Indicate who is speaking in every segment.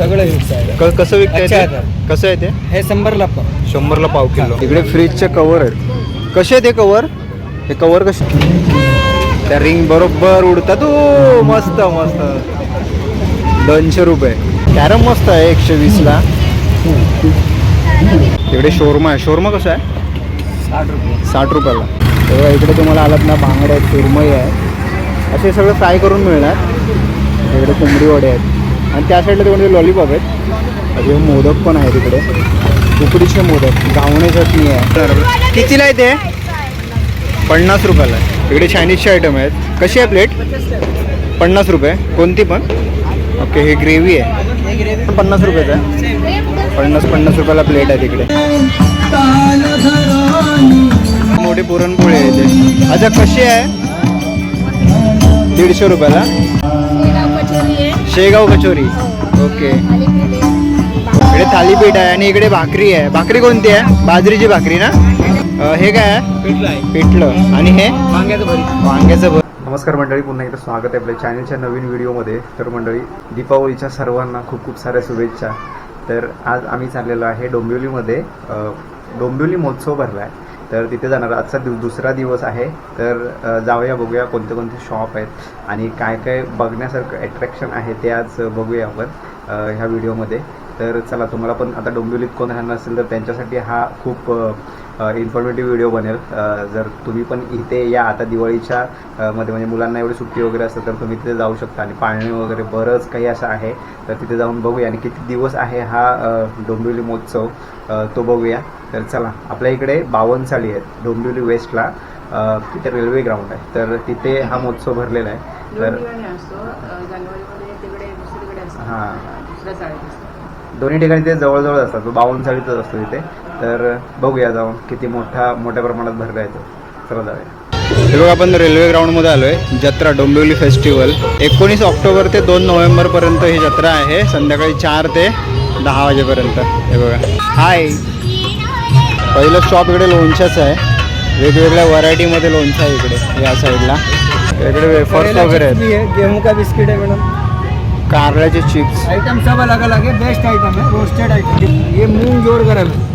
Speaker 1: सगळं आहे
Speaker 2: क- कसं विकताय
Speaker 1: अच्छा
Speaker 2: ते?
Speaker 1: आहे
Speaker 2: कसं आहे ते?
Speaker 1: हे शंभरला पण
Speaker 2: शंभरला पाव किलो. इकडे फ्रीजचे कवर आहेत. कसे आहे ते कवर हे कवर कसे? त्या रिंग बरोबर उडतात. ओ मस्त मस्त. दोनशे रुपये. कॅरम मस्त आहे एकशे वीसला. इकडे शोरमा आहे. शोरमा कसं आहे?
Speaker 1: साठ रुपये.
Speaker 2: साठ रुपयाला. तेव्हा इकडे तुम्हाला आलात ना बांगडे आहेत सुरमई आहे. असे सगळं फ्राय करून मिळणार. इकडे कोंबडी वडे आहेत. आणि त्या साईडला तिकडे लॉलीपॉप आहेत? अजून मोदक पण आहेत इकडे. उकडीचे मोदक. घावणे चटणी आहे. कितीला आहे ते? पन्नास रुपयाला आहे. इकडे चायनीजचे आयटम आहेत. कशी आहे प्लेट पन्नास रुपये. कोणती पण? ओके हे ग्रेव्ही आहे. पन्नास रुपयाचं आहे. पन्नास पन्नास रुपयाला प्लेट आहे तिकडे मोठी पुरणपोळी आहे इथे अच्छा कशी आहे? दीडशे रुपयाला. शेगाव कचोरी. ओके. इकडे थालीपीठ आहे आणि इकडे भाकरी आहे. भाकरी कोणती आहे? बाजरीची भाकरी ना? हे काय आहे?
Speaker 1: पिठलं आहे.
Speaker 2: पिठलं. आणि हे?
Speaker 1: वांग्याचं भरीत
Speaker 2: वांग्याचं भर. नमस्कार मंडळी पुन्हा एकदा स्वागत आहे आपल्या चॅनलच्या नवीन व्हिडिओमध्ये. तर मंडळी दीपावलीच्या सर्वांना खूप खूप साऱ्या शुभेच्छा. तर आज आम्ही चाललेलो आहे डोंबिवलीमध्ये. डोंबिवली महोत्सव भरला आहे. तर तिथे जाणार. आजचा दिव दुसरा दिवस आहे. तर जाऊया बघूया कोणते कोणते शॉप आहेत आणि काय काय बघण्यासारखं अट्रॅक्शन आहे ते आज बघूया आपण ह्या व्हिडिओमध्ये तर चला तुम्हाला पण आता डोंबिवलीत कोण राहणार असेल तर त्यांच्यासाठी हा खूप इन्फॉर्मेटिव्ह व्हिडिओ बनेल. जर तुम्ही पण इथे या आता दिवाळीच्या मध्ये म्हणजे मुलांना एवढी सुट्टी वगैरे असतं तर तुम्ही तिथे जाऊ शकता. आणि पाळणे वगैरे बरंच काही असं आहे तर तिथे जाऊन बघूया. आणि किती दिवस आहे हा डोंबिवली महोत्सव तो बघूया. तर चला आपल्या इकडे बावनसाळी आहेत डोंबिवली वेस्टला तिथे रेल्वे ग्राउंड आहे. तर तिथे हा महोत्सव भरलेला आहे. तर हां. दोन्ही ठिकाणी ते जवळजवळ असतात. तो बावनसाळीतच असतो तिथे तर बघूया जाऊन किती मोठा मोठ्या प्रमाणात भरला येतो चला जाऊया. हे बघा आपण रेल्वे ग्राउंडमध्ये आलो आहे जत्रा डोंबिवली फेस्टिवल. एकोणीस ऑक्टोबर ते दोन नोव्हेंबरपर्यंत ही जत्रा आहे. संध्याकाळी चार ते दहा वाजेपर्यंत. हे बघा. हाय पहिलं शॉप इकडे लोणच्याचं आहे. वेगवेगळ्या व्हरायटीमध्ये लोणचं आहे इकडे या साईडला इकडे वेफर्स वगैरे आहेत.
Speaker 1: है गेहूं का बिस्किट है मैडम
Speaker 2: कारल्याचे चिप्स
Speaker 1: आइटम सब अलग अलग है बेस्ट आइटम है रोस्टेड आइटम ये मूंग जोड़ गरम है।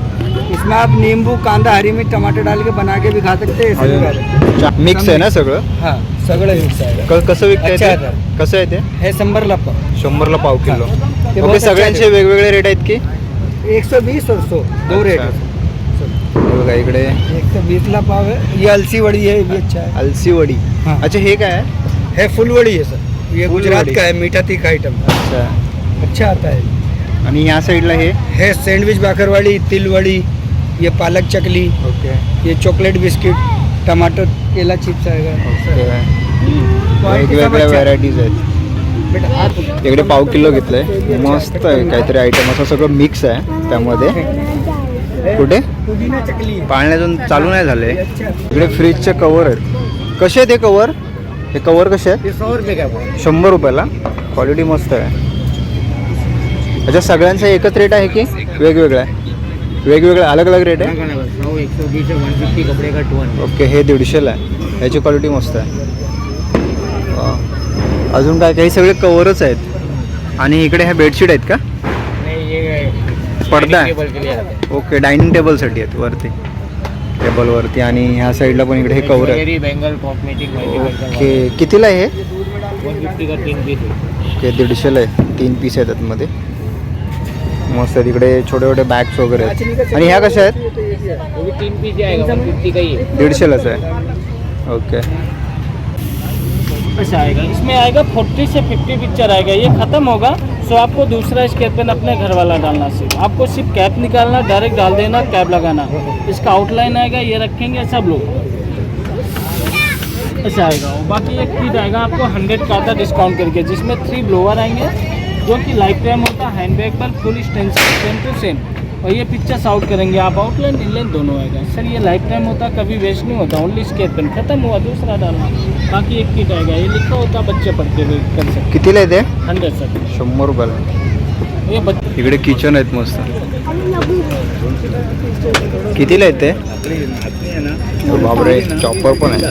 Speaker 1: इसमें आप नींबू कांदा हरी मिर्च टमाटर डाल के बना के भी खा सकते हैं हैं।
Speaker 2: मिक्स आहे ना सगळं?
Speaker 1: हाँ सगळं मिक्स आहे।
Speaker 2: क- कसं विकताय
Speaker 1: अच्छा
Speaker 2: ते?
Speaker 1: आहे.
Speaker 2: कसं आहे ते?
Speaker 1: हे शंभरला पण
Speaker 2: शंभरला पाव किलो.
Speaker 1: ते
Speaker 2: ओके
Speaker 1: अच्छा
Speaker 2: सगळ्यांचे
Speaker 1: आहे.
Speaker 2: वेगवेगळे रेट आहेत की?
Speaker 1: एक सौ बीस और सौ दो रेट है
Speaker 2: हे बघा इकडे.
Speaker 1: एक सौ बीस ला पाव है ये अलसी वड़ी है ये भी अच्छा है।
Speaker 2: अलसी वडी.
Speaker 1: हाँ।
Speaker 2: अच्छा हे काय आहे?
Speaker 1: है फुल वड़ी है सर. ये गुजरात। का है मीठा तीखा आइटम
Speaker 2: अच्छा.
Speaker 1: अच्छा आता है.
Speaker 2: आणि या साईडला हे?
Speaker 1: है सैंडविच बाकरवाड़ी तिल वड़ी ये पालक चकली
Speaker 2: ओके.
Speaker 1: ये चॉकलेट बिस्किट टमाटर केला चिप्स आएगा
Speaker 2: वेगवेगळ्या. व्हरायटीज आहेत. इकडे पाव किलो घेतलंय. मस्त आहे काहीतरी आयटम असं सगळं मिक्स आहे त्यामध्ये. कुठे? पाळण्यातून चालू नाही झाले. इकडे फ्रीजचे कवर आहेत. कसे आहेत हे कवर हे कवर कसे आहेत?
Speaker 1: सौ रुपये
Speaker 2: शंभर रुपयाला. क्वालिटी मस्त आहे. अच्छा सगळ्यांचा एकच रेट आहे की वेगवेगळा आहे? वेगवेगळा अलग अलग रेट आहे
Speaker 1: सौ एक सौ बीस वन फिफ्टी कपड़े का टू
Speaker 2: ओके हे दीडशेला आहे. याची क्वालिटी मस्त आहे. वा. अजून काय काही सगळे कवरच आहेत? आणि इकडे ह्या बेडशीट आहेत का?
Speaker 1: नहीं
Speaker 2: पडदा आहे.
Speaker 1: टेबल के लिए आता है
Speaker 2: ओके डायनिंग टेबलसाठी आहेत वरती. टेबलवरती आणि ह्या साईडला पण इकडे हे कवर आहे
Speaker 1: ज्वेलरी बेंगल कॉस्मेटिक
Speaker 2: ओके कितीला आहे हे?
Speaker 1: वन फिफ्टी का तीन पीस
Speaker 2: ओके दीडशेला आहे. तीन पीस आहेत आतमध्ये. मस्त आहे तिकडे छोटे छोटे बॅग्स वगैरे आहेत. आणि ह्या कशा आहेत? दीडशेलाच आहे. ओके
Speaker 3: ऐसा आएगा। इसमें आएगा फोर्टी से फिफ्टी पिक्चर आएगा। ये खत्म होगा। सो आपको दूसरा स्केच पेन अपने घर वाला डालना सिर्फ़। आपको सिर्फ़ कैप निकालना डायरेक्ट डाल देना कैप लगाना। इसका आउटलाइन आएगा, ये रखेंगे सब लोग। ऐसा आएगा। बाकी एक किट आएगा, आपको हंड्रेड का था डिस्काउंट करके, जिसमें थ्री ब्लोअर आएँगे, जो कि लाइफ टाइम होता है। Hand bag per full stencil same to same और ये पिक्चर्स आउट करेंगे। आप आउटलाइन इनलाइन दोनों आएगा सर ये लाइफ टाइम होता कभी वेस्ट नहीं होता। ओनली स्केच पेन खत्म हुआ दूसरा डालना बाकी एक किट आएगा ये लिखा होता बच्चे पढ़ते हुए कर सकते।
Speaker 2: कितीला आहे ते
Speaker 3: हंड्रेड सर।
Speaker 2: शंभर रुपयाला
Speaker 3: ये बच्चे
Speaker 2: इकडे किचन आहेत मस्त। कितीला ते ओ बापरे चॉपर पण आहे.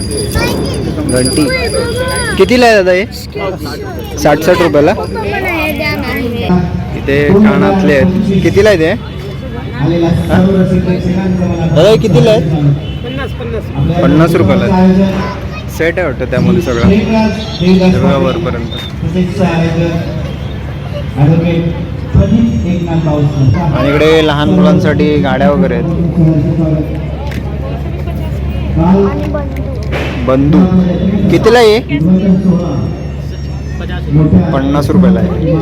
Speaker 2: घंटी. कितीला आहे दादा हे? साठ साठ रुपयाला इथे कानातले आहेत. कितीला आहे ते? हा? दादा हे कितीला आहेत? पन्नास रुपयाला सेट आहे वाटतं त्यामध्ये सगळं. बघा वरपर्यंत. आणि इकडे लहान मुलांसाठी गाड्या वगैरे आहेत. बंदू कितीला आहे? पन्नास रुपयाला आहे.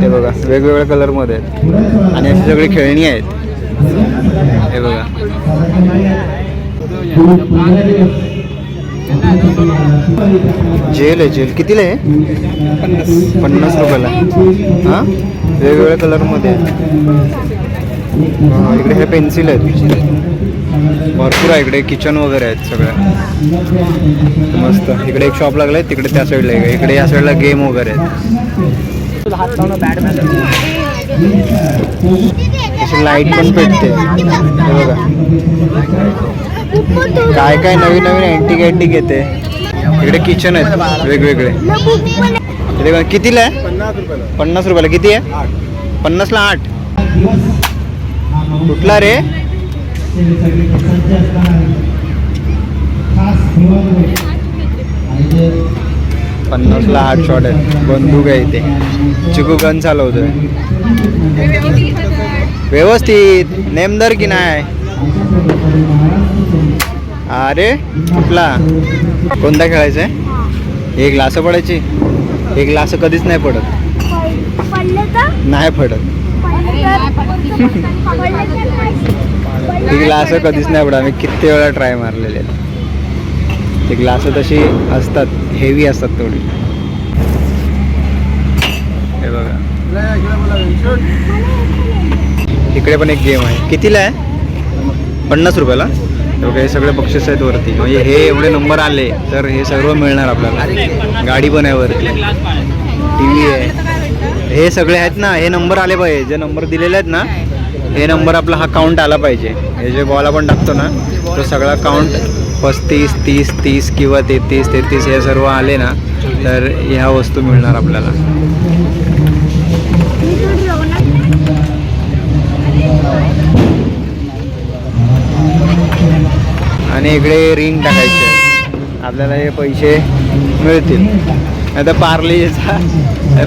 Speaker 2: हे बघा वेगवेगळ्या कलरमध्ये आहेत. आणि अशी सगळी खेळणी आहेत. हे बघा. जेल आहे जेल. कितीला आहे? पन्नास. रुपयाला. हां? वेगवेगळ्या कलरमध्ये आहेत. इकडे ह्या पेन्सिल आहेत. भरपूर आहे इकडे किचन वगैरे आहेत सगळ्या मस्त. इकडे एक शॉप लागलाय तिकडे त्या साईडला आहे. इकडे या साईडला गेम वगैरे आहेत. लाइट पण पेटते बघा. काय काय नवीन नवीन अँटिक अँटिक येते इकडे किचन आहेत वेगवेगळे. इथे बघा, कितीला आहे? पन्नास रुपयाला. किती आहे? पन्नासला आठ. कुठला रे? पन्नासला आठ शॉट आहे. बंदूक आहे इथे. चिकू गन चालवतोय. व्यवस्थित. नेमदार की नाही? अरे कुठला? कोणता खेळायचा आहे एक ग्लास पडायची. एक ग्लास कधीच नाही पडत. नाही पडत. ती ग्लास कधीच नाही पडत आम्ही किती वेळा ट्राय मारलेले आहेत. ते ग्लास तशी असतात हेवी असतात थोडी हे बघा. इकडे पण एक गेम आहे. कितीला आहे? पन्नास रुपयाला? हे सगळे बक्षीस आहेत वरती. म्हणजे हे एवढे नंबर आले तर हे सर्व मिळणार आपल्याला. गाडी पण आहे वरती. टी व्ही आहे. हे सगळे आहेत ना हे नंबर आले पाहिजे. जे नंबर दिलेले आहेत ना हे नंबर आपला हा काउंट आला पाहिजे. हे जे बॉल आपण टाकतो ना तो सगळा काउंट पस्तीस तीस तीस किंवा तेहतीस तेहतीस हे सर्व आले ना तर ह्या वस्तू मिळणार आपल्याला. आणि इकडे रिंग टाकायचे आपल्याला हे पैसे मिळतील. नाही तर पार्लेचा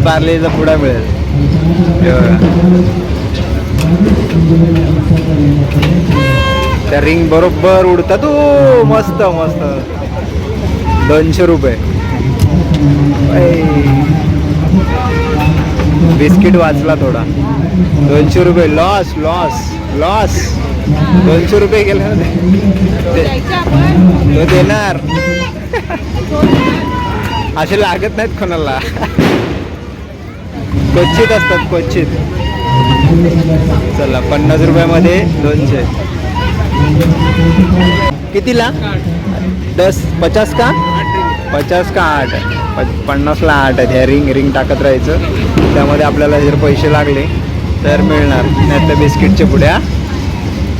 Speaker 2: पार्लेचा पुडा मिळेल. त्या रिंग बरोबर उडतात तू. मस्त मस्त. दोनशे रुपये. बिस्किट वाचला थोडा. दोनशे रुपये. लॉस लॉस लॉस दोनशे रुपये गेले तो देणार. असे लागत नाहीत कोणाला. क्वचित असतात क्वचित. चला पन्नास रुपयामध्ये दोनशे. कितीला? दस पचास का? पचास का आठ? प- पन्नासला आठ आहेत. ह्या रिंग रिंग टाकत राहायचं. त्यामध्ये आपल्याला जर पैसे लागले तर मिळणार. नाही तर बिस्किटच्या पुढ्या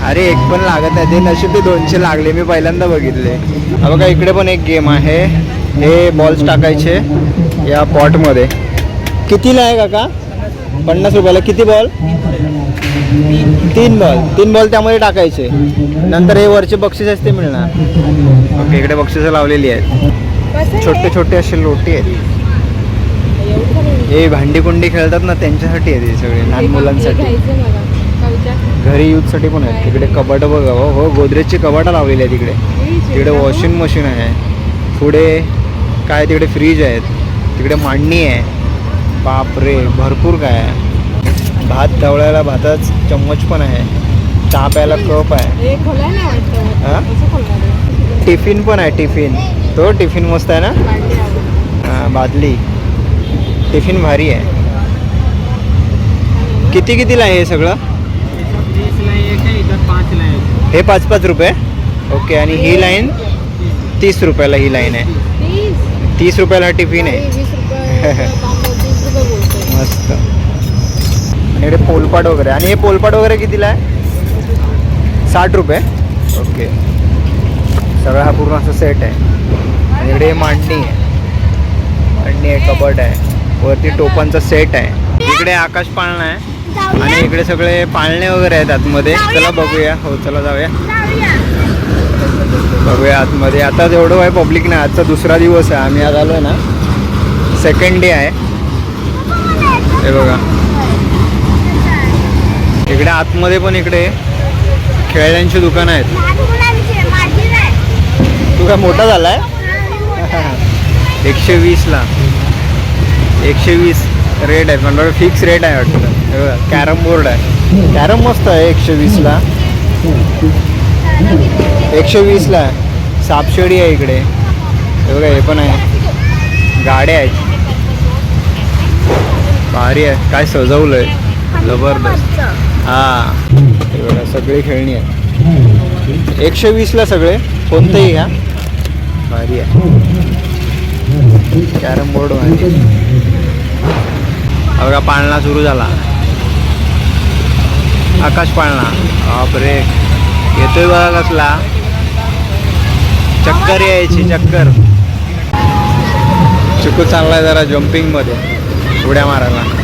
Speaker 2: अरे एक पण लागत नाही. ते नशीब ते दोनशे लागले. मी पहिल्यांदा बघितले. बघा इकडे पण एक गेम आहे. हे बॉल्स टाकायचे या पॉटमध्ये कितीला आहे काका? पन्नास रुपयाला किती बॉल? तीन बॉल. तीन बॉल त्यामध्ये टाकायचे. नंतर हे वरचे बक्षीस असते मिळणार. ओके इकडे बक्षिसं लावलेली आहेत. छोटे छोटे असे लोटे आहेत. हे भांडी कुंडी खेळतात ना त्यांच्यासाठी आहेत हे सगळे लहान मुलांसाठी. घरी यूजसाठी पण आहेत. तिकडे कपाटं बघा. हो हो गोदरेजची कपाटं लावलेली आहे तिकडे तिकडे वॉशिंग मशीन आहे. पुढे काय तिकडे फ्रीज आहेत. तिकडे मांडणी आहे. बापरे भरपूर काय आहे. भात ढवळायला भाताच चम्मच पण आहे. चहा प्यायला कप आहे. हा? टिफिन पण आहे टिफिन. तो टिफिन मस्त आहे ना? हा, बादली. टिफिन भारी आहे. किती कितीला आहे हे सगळं? हे पाच पाच रुपये. ओके आणि ही लाईन तीस रुपयाला ही लाईन आहे. तीस. रुपयाला टिफिन आहे. मस्त. आणि इकडे पोलपाट वगैरे. आणि हे पोलपाट वगैरे कितीला आहे? साठ रुपये. ओके सगळा हा पूर्ण असा सेट आहे. आणि इकडे मांडणी आहे. मांडणी आहे कबट आहे. वरती टोपांचा सेट आहे. इकडे आकाश पाळणा आहे. आणि इकडे सगळे पाळणे वगैरे आहेत आतमध्ये. चला बघूया. हो चला जाऊया. बघूया आतमध्ये. आता जेवढं आहे पब्लिक नाही. आजचा दुसरा दिवस आहे. आम्ही आज आहे ना. सेकंड डे आहे. हे बघा. इकडे आतमध्ये पण इकडे खेळण्यांची दुकानं आहेत. तू काय मोठा झालाय? एकशे वीसला एकशे वीस रेट आहे. पण फिक्स रेट आहे वाटतं. हे बघा कॅरम बोर्ड आहे. कॅरम मस्त आहे एकशे वीसला एकशे वीसला आहे सापशेडी आहे इकडे. हे बघा हे पण आहे. गाड्या आहेत. भारी आहे. काय सजवलंय? जबरदस्त. हा हे. बघा सगळी खेळणी आहे एकशे वीसला सगळे? कोणतेही घ्या भारी आहे. कॅरम बोर्ड भारी आहे. बघा पाळणा सुरू झाला. आकाश पाळणा. बापरे. येतोय बघा कसला. चक्कर यायची चक्कर. चिकू चाललाय जरा जम्पिंगमध्ये. उड्या मारायला.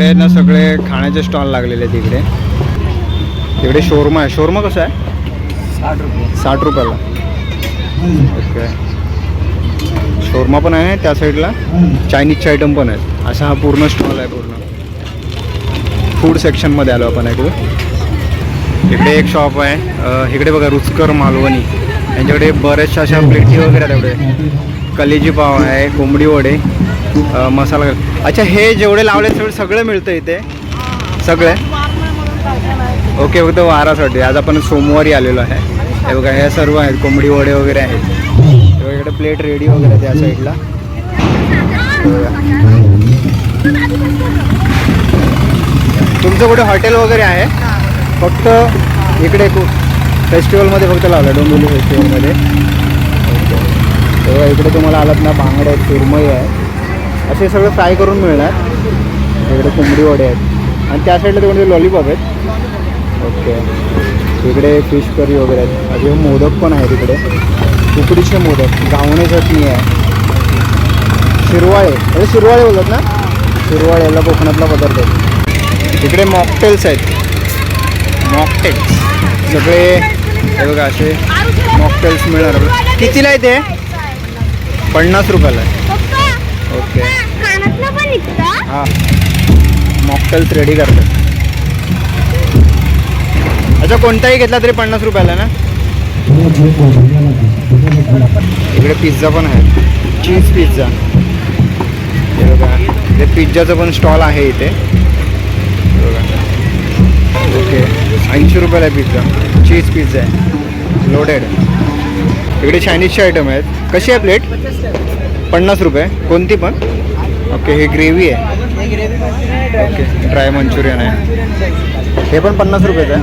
Speaker 2: इकडे ना सगळे खाण्याचे स्टॉल लागलेले आहेत इकडे इकडे शोरमा आहे. शोरमा कसं आहे?
Speaker 1: साठ रुपये.
Speaker 2: साठ रुपयाला. ओके. शोरमा पण आहे त्या साईडला चायनीजचे आयटम पण आहेत. असा हा पूर्ण स्टॉल आहे पूर्ण. फूड सेक्शनमध्ये आलो आपण इकडे इकडे एक शॉप आहे. इकडे बघा रुचकर मालवणी. यांच्याकडे बऱ्याचशा अशा प्लेटी वगैरे आहेत इकडे कलेजी पाव आहे कोंबडी वडे. मसाला अच्छा हे जेवढे लावले तेवढे सगळं मिळतं इथे? सगळे? ओके फक्त वारासाठी. आज आपण सोमवारी आलेलो आहे. हे बघा हे सर्व आहेत. कोंबडी वडे वगैरे आहेत. इकडे प्लेट रेडी वगैरे आहे त्या साईडला. तुमचं कुठे हॉटेल वगैरे आहे? फक्त इकडे फेस्टिवलमध्ये फक्त लावलं डोंबिवली फेस्टिवलमध्ये. ओके इकडे तुम्हाला आलात ना बांगडे आहेत सुरमई आहे. असे सगळं फ्राय करून मिळणार. इकडे कोंबडी वडे आहेत. आणि त्या साईडला ते लॉलीपॉप आहेत. ओके. इकडे फिश करी वगैरे आहेत. अजून मोदक पण आहेत इकडे. उकडीचे मोदक. गावणे चटणी आहे. शिरवाळे. अरे शिरवाळे बोलतात ना? शिरवाळे याला कोकणातला पदार्थ आहे. इकडे मॉकटेल्स आहेत. मॉकटेल्स सगळे हे बघा असे मॉकटेल्स मिळणार. कितीला आहे ते? पन्नास रुपयाला आहे. मॉकटेल्स रेडी करतात अच्छा कोणताही घेतला तरी पन्नास रुपयाला ना? इकडे पिझ्झा पण आहे. चीज पिझ्झा बघा. ते पिझ्झाचं पण स्टॉल आहे इथे. बघा. ओके ऐंशी रुपयाला आहे पिझ्झा चीज पिझ्झा आहे. लोडेड इकडे चायनीजचे आयटम आहेत. कशी आहे प्लेट पन्नास रुपये. कोणती पण? ओके हे ग्रेव्ही आहे. ओके. ड्राय मंचुरियन आहे. हे पण पन्नास रुपयाचं आहे.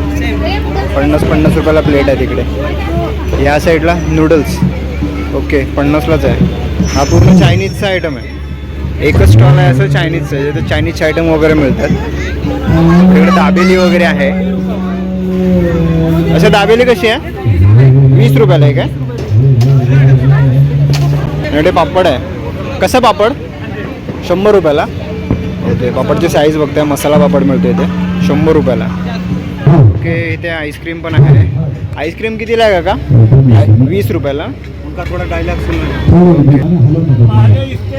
Speaker 2: पन्नास पन्नास रुपयाला प्लेट आहे तिकडे. या साईडला नूडल्स ओके पन्नासलाच आहे. हा पूर्ण चायनीजचा आयटम आहे. एकच स्टॉल आहे असं चायनीजचं आहे. तिथे चायनीजचे आयटम वगैरे मिळतात. तिकडे दाबेली वगैरे आहे. अच्छा दाबेली कशी आहे? वीस रुपयाला आहे काय? इकडे पापड आहे. कसं पापड? शंभर रुपयाला. ओके पापडची साईज बघताय मसाला पापड मिळतो इथे. शंभर रुपयाला. ओके इथे आईस्क्रीम पण आहे. आईस्क्रीम कितीला आहे का वीस रुपयाला.
Speaker 1: उनका थोड़ा डायलॉग सुन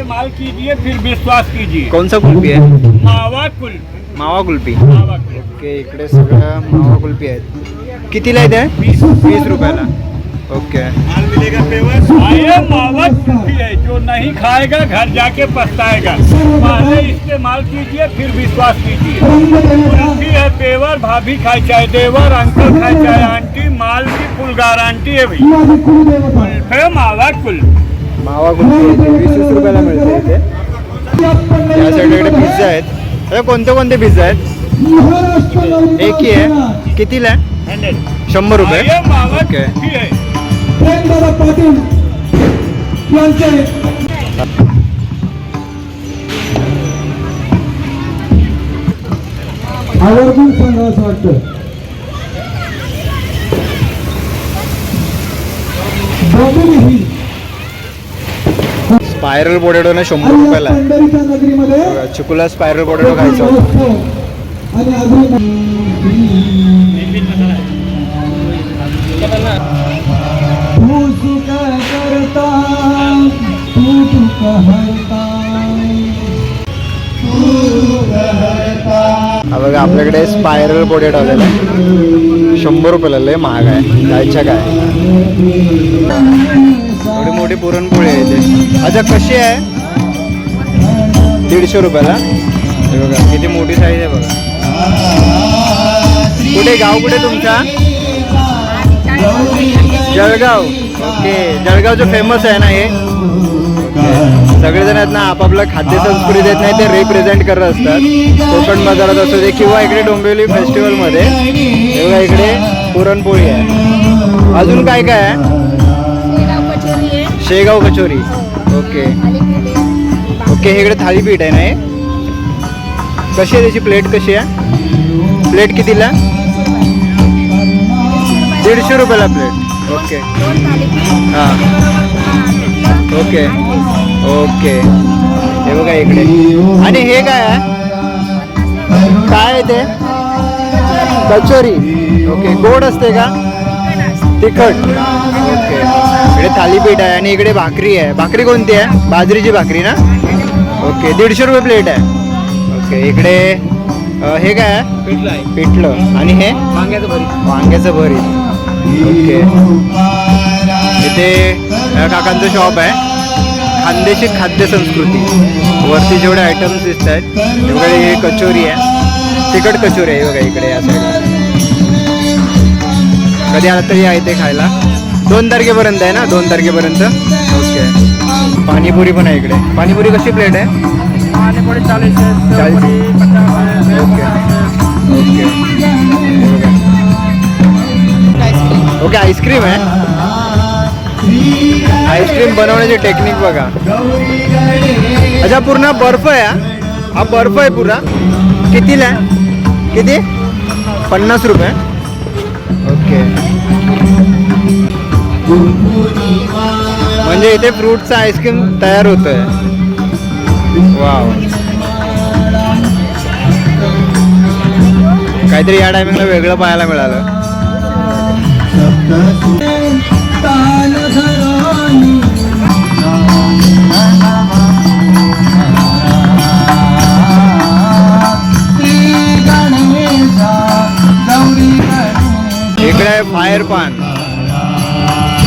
Speaker 4: माल कीजिए फिर विश्वास कीजिए।
Speaker 2: कुल्फी
Speaker 4: मावा कुल
Speaker 2: मावा कुल्फी.
Speaker 4: मावा कुल
Speaker 2: ओके इकडे सगळं मावा कुल्फी आहेत. कितीला आहे ते वीस रुपयाला. ओके
Speaker 4: आए मावा कुल्फी है जो नहीं खाएगा घर जाके पछताएगा। पहले इस्तेमाल कीजिए फिर विश्वास कीजिए। है पेवर भाभी खाए चाहे देवर अंकल खाए चाहे आंटी माल की फुल गारंटी है कुल्फे मावा कुल
Speaker 2: मावा ते वीस वीस रुपयाला मिळते इथे या पिझ्झा आहेत अरे कोणते कोणते पिझ्झा आहेत एक ही आहे कितीला आहे शंभर रुपये।
Speaker 4: आइए
Speaker 2: ओके
Speaker 4: कुल्फी है
Speaker 1: आवर्जून सांगा असं वाटतं.
Speaker 2: स्पायरल पोटॅटो ना शंभर रुपयाला. चिकूला स्पायरल पोटॅटो खायचा.
Speaker 1: आणि अजून तू सुख करता तू
Speaker 2: बघा आपल्याकडे स्पायरल पोटॅटो आलेला आहे. शंभर रुपयाला लय महाग आहे. जायच्या काय? एवढी मोठी पुरणपोळी आहे इथे. अच्छा कशी आहे? दीडशे रुपयाला? हे बघा किती मोठी साईज आहे बघा. कुठे गाव कुठे तुमचा? जळगाव. ओके जळगावचं फेमस आहे ना हे? सगळेजण आहेत ना आपापलं खाद्य संस्कृती देत नाही ते रिप्रेझेंट करत असतात. कोकण बाजारात असू दे किंवा इकडे डोंबिवली फेस्टिवलमध्ये तेव्हा इकडे पुरणपोळी आहे. अजून काय काय आहे?
Speaker 5: आहे
Speaker 2: शेगाव कचोरी. ओके. ओके हे इकडे थालीपीठ आहे ना हे? कशी आहे त्याची प्लेट कशी आहे? प्लेट कितीला? दीडशे रुपयाला प्लेट ओके हां. ओके ओके हे बघा इकडे. आणि हे काय आहे? काय आहे ते? कचोरी. ओके गोड असते का? तिखट. ओके इकडे थालीपीठ आहे आणि इकडे भाकरी आहे. भाकरी कोणती आहे? बाजरीची भाकरी ना? ओके दीडशे रुपये प्लेट आहे. ओके इकडे हे काय आहे?
Speaker 3: पिठलं आहे.
Speaker 2: पिठलं. आणि हे?
Speaker 3: वांग्याचं भरीत.
Speaker 2: वांग्याचं भरीत. ओके. इथे काकांचं शॉप आहे. खानदेशी खाद्य संस्कृती. वरती जेवढे आयटम्स दिसत आहेत बघा हे कचोरी आहे. तिखट कचोरी आहे बघा इकडे या साईडला कधी आला तरी आहे ते खायला. दोन तारखेपर्यंत आहे ना? दोन तारखेपर्यंत. ओके. पाणीपुरी पण आहे इकडे. पाणीपुरी कशी प्लेट आहे?
Speaker 4: पचास है
Speaker 2: ओके. ओके. इथे आईस्क्रीम आहे. आईस्क्रीम बनवण्याची टेक्निक बघा. अच्छा पूर्ण बर्फ आहे हा? हा बर्फ आहे पुरा. कितीला आहे? किती? पन्नास रुपये. ओके म्हणजे इथे फ्रूटचं आईस्क्रीम तयार होतोय. वाव काहीतरी या टायमिंगला वेगळं पाहायला मिळालं. इकडे आहे फायर पान.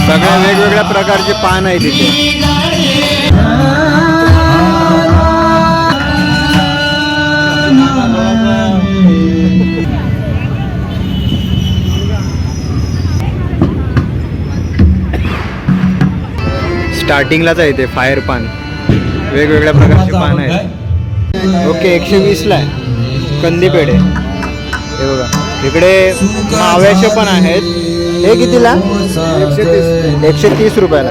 Speaker 2: सगळ्या वेगवेगळ्या प्रकारचे पान आहे तिथे. स्टार्टिंगलाच आहे इथे फायर पान वेगवेगळ्या प्रकारचे पान आहेत. ओके एकशे वीसला आहे. कंदी पेढे हे बघा. इकडे माव्याचे पण आहेत. हे कितीला? एकशे तीस. एकशे तीस रुपयाला